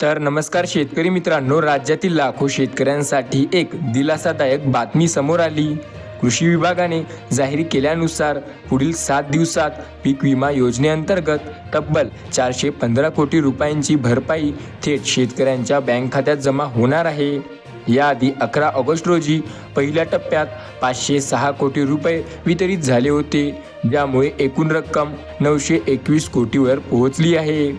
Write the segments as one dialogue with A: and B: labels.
A: तर नमस्कार शेतकरी मित्रांनो राज्यातील लाखो शेतकऱ्यांसाठी एक दिलासादायक बातमी समोर आली. कृषी विभागाने जाहीर केल्यानुसार पुढील सात दिवसात पीक विमा योजनेअंतर्गत तब्बल चारशे पंधरा कोटी रुपयांची भरपाई थेट शेतकऱ्यांच्या बँक खात्यात जमा होणार आहे. याआधी अकरा ऑगस्ट रोजी पहिल्या टप्प्यात पाचशे सहा कोटी रुपये वितरित झाले होते ज्यामुळे एकूण रक्कम नऊशे एकवीस कोटीवर पोहोचली आहे.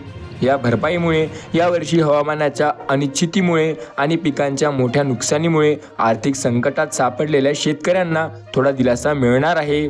A: या भरपाईमुळे यावर्षी हवामानाच्या अनिश्चितीमुळे आणि पिकांच्या मोठ्या नुकसानीमुळे आर्थिक संकटात सापडलेल्या शेतकऱ्यांना थोडा दिलासा मिळणार आहे.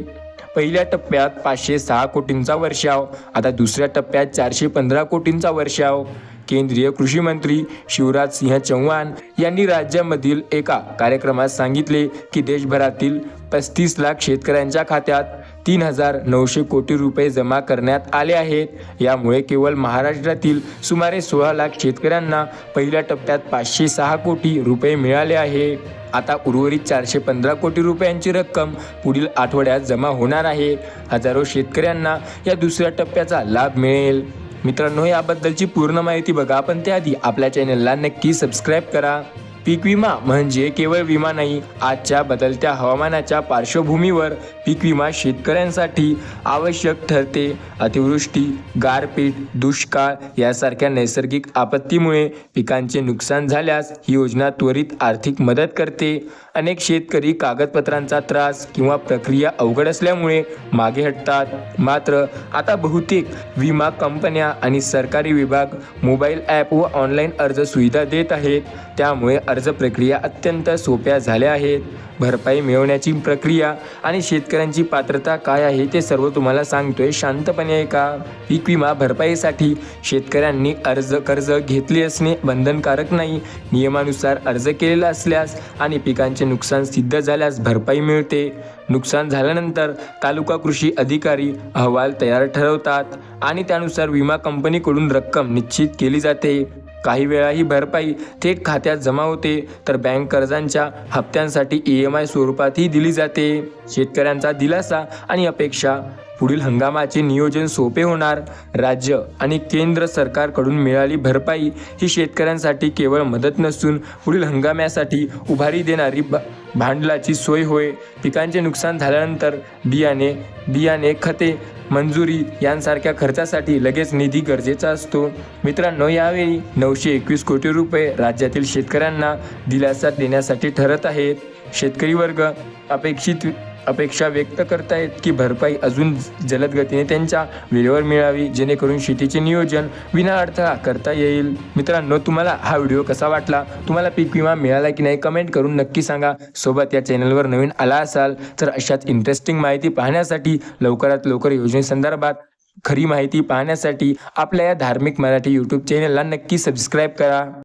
A: पहिल्या टप्प्यात पाचशे सहा कोटींचा वर्षाव आता दुसऱ्या टप्प्यात चारशे पंधरा कोटींचा वर्षाव. केंद्रीय कृषी मंत्री शिवराज सिंह चौहान यांनी राज्यामधील एका कार्यक्रमात सांगितले की देशभरातील पस्तीस लाख शेतकऱ्यांच्या खात्यात तीन हजार नऊशे कोटी रुपये जमा करण्यात आले आहेत. यामुळे केवळ महाराष्ट्रातील सुमारे सोळा लाख शेतकऱ्यांना पहिल्या टप्प्यात पाचशे सहा कोटी रुपये मिळाले आहे. आता उर्वरित चारशे पंधरा कोटी रुपयांची रक्कम पुढील आठवड्यात जमा होणार आहे. हजारो शेतकऱ्यांना या दुसऱ्या टप्प्याचा लाभ मिळेल. मित्रांनो याबद्दलची पूर्ण माहिती बघा. पण त्याआधी आपल्या चॅनलला नक्की सबस्क्राईब करा. पीक विमा म्हणजे केवळ विमा नाही आजच्या बदलत्या हवामानाच्या पार्श्वभूमीवर पीक विमा शेतकऱ्यांसाठी आवश्यक ठरते. अतिवृष्टी गारपीट दुष्काळ यासारख्या नैसर्गिक आपत्तीमुळे पिकांचे नुकसान झाल्यास ही योजना त्वरित आर्थिक मदत करते. अनेक शेतकरी कागदपत्रांचा त्रास किंवा प्रक्रिया अवघड असल्यामुळे मागे हटतात. मात्र आता बहुतेक विमा कंपन्या आणि सरकारी विभाग मोबाईल ॲप व ऑनलाईन अर्ज सुविधा देत आहेत. त्यामुळे अर्ज अर्ज प्रक्रिया अत्यंत सोप्या झाल्या आहेत. भरपाई मिळवण्याची प्रक्रिया आणि शेतकऱ्यांची पात्रता काय आहे ते सर्व तुम्हाला सांगतोय शांतपणे ऐका पीक विमा भरपाईसाठी. शेतकऱ्यांनी अर्ज कर्ज घेतले असणे बंधनकारक नाही. नियमानुसार अर्ज केलेला असल्यास आणि पिकांचे नुकसान सिद्ध झाल्यास भरपाई मिळते. नुकसान झाल्यानंतर तालुका कृषी अधिकारी अहवाल तयार ठरवतात आणि त्यानुसार विमा कंपनीकडून रक्कम निश्चित केली जाते. काही वेळा ही भरपाई थेट खात्यात जमा होते. तर बँक कर्जांच्या हप्त्यांसाठी ई एम आय स्वरूपातही दिली जाते. शेतकऱ्यांचा दिलासा आणि अपेक्षा. पुढील हंगामाचे नियोजन सोपे होणार. राज्य आणि केंद्र सरकारकडून मिळाली भरपाई ही शेतकऱ्यांसाठी केवळ मदत नसून पुढील हंगामासाठी उभारी देणारी ब भांडलाची सोय होय. पिकांचे नुकसान झाल्यानंतर बियाणे बियाणे खते मंजुरी यांसारख्या खर्चासाठी लगेच निधी गरजेचा असतो. मित्रांनो यावेळी नऊशे एकवीस कोटी रुपये राज्यातील शेतकऱ्यांना दिलासा देण्यासाठी ठरत आहेत. शेतकरी वर्ग अपेक्षित अपेक्षा व्यक्त करतायत की भरपाई अजून जलद गतीने त्यांच्या वेळेवर मिळावी जेणेकरून शेतीचे नियोजन विना अडथळा करता येईल. मित्रांनो तुम्हाला हा व्हिडिओ कसा वाटला? तुम्हाला पीक विमा मिळाला की नाही कमेंट करून नक्की सांगा. सोबत या चॅनलवर नवीन आला असाल तर अशाच इंटरेस्टिंग माहिती पाहण्यासाठी लवकरात लवकर योजनेसंदर्भात खरी माहिती पाहण्यासाठी आपल्या या धार्मिक मराठी यूट्यूब चॅनलला नक्की सबस्क्राईब करा.